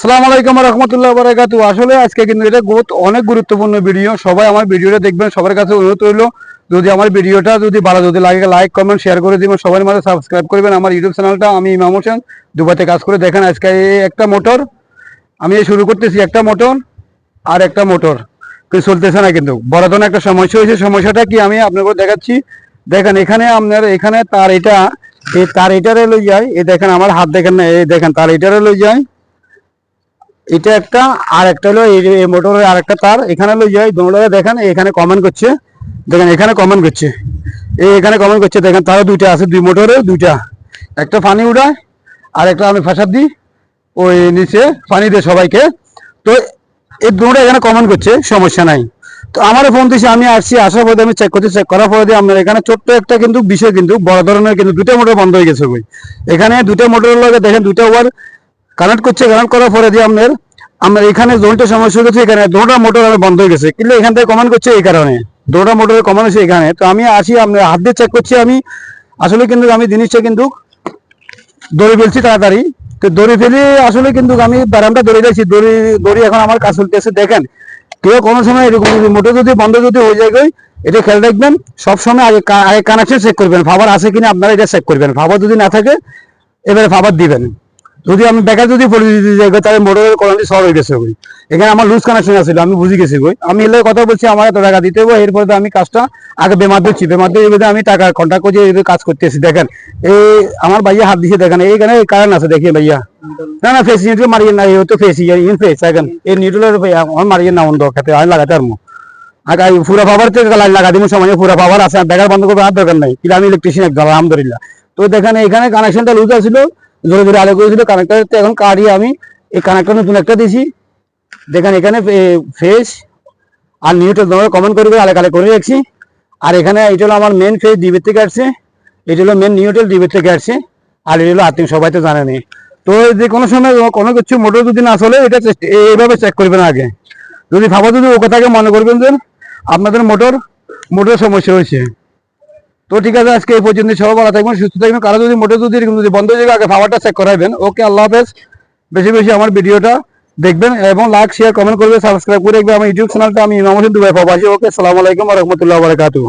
সালাম আলাইকুম রহমতুল্লাহ বারাকাতু আসলে আজকে কিন্তু এটা অনেক গুরুত্বপূর্ণ ভিডিও। সবাই আমার ভিডিওটা দেখবেন, সবার কাছে অনুরোধ রইল, যদি আমার ভিডিওটা যদি ভালো যদি লাগে লাইক কমেন্ট শেয়ার করে দিবেন সবার মাঝে সাবস্ক্রাইব করবেন। আমার ইউটিউব চ্যানেলটা আমি ইমাম হোসেন, দুবাইতে কাজ করে। দেখেন, আজকে একটা মোটর আমি শুরু করতেছি একটা মোটর আর একটা মোটর চলতেছে না কিন্তু। ধরনের একটা সমস্যা হয়েছে। সমস্যাটা কি? আমি আপনাকে দেখাচ্ছি। দেখেন, এখানে আপনার, এখানে তার এটা, এই তার এটারে লই যায়। এই দেখেন, আমার হাত দেখেন না, এই দেখেন, তার এটারে লই যায়। এটা একটা আর একটা হলো এই মোটরের আর একটা তার। এখানে লই যাই দোনোটাকে দেখেন, এখানে কমেন্ট করছে। দেখেন, এখানে কমেন্ট করছে। এই এখানে কমেন্ট করছে, দেখেন, তারও দুইটা আছে, দুই মোটরে দুইটা। একটা পানি উড়ায় আর একটা আমি ফাঁসার দিই, ওই নিচে পানি দিয়ে সবাইকে। তো এই দুটো এখানে কমেন্ট করছে, সমস্যা নাই। তো আমার ফোন দিয়েছে আমি আসছি, আসার পরে আমি চেক করতে চেক করার পরে দিয়ে আপনার এখানে ছোট্ট একটা কিন্তু বিষয় কিন্তু, বড় ধরনের কিন্তু দুটো মোটর বন্ধ হয়ে গেছে এখানে দুটো মোটরের লগে দেখেন দুটো ওয়ার কানেক্ট করছে কানেক্ট করার পরে দিয়ে আপনার আমরা এখানে জোনটা সমস্যা হচ্ছে এখানে দুটা মোটর আমার বন্ধ হয়ে গেছে। কিন্তু এখান থেকে কমেন্ট করছে এই কারণে। দুটা মোটরের কমান হচ্ছে এখানে। তো আমি আসি আপনার হাত দিয়ে চেক করছি আমি। আসলে কিন্তু আমি জিনিসটা কিন্তু দড়ি ফেলছি তাড়াতাড়ি। তো দড়ি ফেলে আসলে কিন্তু আমি ব্যারামটা দড়ি যাচ্ছি দড়ি দড়ি এখন আমার কাজ চলতেছে দেখেন। কেউ কোনো সময় এরকম মোটর যদি বন্ধ যদি হয়ে যায় এটা খেয়াল রাখবেন সবসময় আগে আগে কানেকশন চেক করবেন। ফাবার আছে কিনা আপনারা এটা চেক করবেন। ফাবার যদি না থাকে, এবারে ফাবার দিবেন। যদি আমি বেকার যদি পড়ে দিতে যাই, তাহলে মোটরের কলামটি সর হয়ে গেছে গই। এখানে আমার লুজ কানেকশন আছিল, আমি বুঝে গেছি গই আমি এলে কথা বলছি, আমার এত টাকা দিতে হবে, এরপরে আমি কাজটা আগে বেমার দিচ্ছি বেমার দিয়ে আমি টাকা কন্ট্যাক্ট করে এভাবে কাজ করতেছি দেখেন, এই আমার ভাইয়া হাত দিছে দেখেন, এইখানে কারেন্ট আছে দেখিয়ে ভাইয়া। না না ফেস নিউট্রাল মারিয়ে না এই তো ফেস ইন ফেস দেখেন, এই নিউট্রালের আমার মারিয়ে না অন্য খেতে আমি লাগাতে পারব। আগে পুরা পাওয়ার থেকে লাইন লাগা দিব সময় পুরা পাওয়ার আছে বেকার বন্ধ করবে, আর দরকার নাই। কিন্তু আমি ইলেকট্রিশিয়ান একদম আলহামদুলিল্লাহ। তো দেখেন, এখানে কানেকশনটা লুজ আছিল জোরে জোরে আলো করেছিল কানেক্টার এখন কাটিয়ে আমি, এই কানেক্টর নতুন একটা দিছি দেখেন এখানে ফেস আর নিউট্রাল তোমার কমেন্ট করে করে আলাদা করে রাখছি। আর এখানে এটা হলো আমার মেন ফেস ডিবের থেকে আসছে। এটা হলো মেন নিউট্রাল ডিবের থেকে আসছে। আর এটা হলো আত্মীয় সবাই তো জানে নেই তো যে কোনো সময় কোনো কিছু মোটর যদি না চলে, এটা এইভাবে চেক করবেন আগে। যদি ভাবো যদি ও কথাকে মনে করবেন যে আপনাদের মোটর মোটর সমস্যা হয়েছে। তো ঠিক আছে, আজকে এই পর্যন্ত সবাই ভালো থাকবেন, সুস্থ থাকবেন। কারও যদি মোটে যদি এরকম যদি বন্ধ হয়ে আগে খাবারটা চেক করাবেন ওকে, আল্লাহ হাফেজ। বেশি বেশি আমার ভিডিওটা দেখবেন এবং লাইক শেয়ার কমেন্ট করবে সাবস্ক্রাইব করে রাখবে আমার ইউটিউব চ্যানেলটা আমি ইমাম হোসেন দুবাই পাবো। ওকে, আসসালামু আলাইকুম রহমতুল্লাহ বারকাতু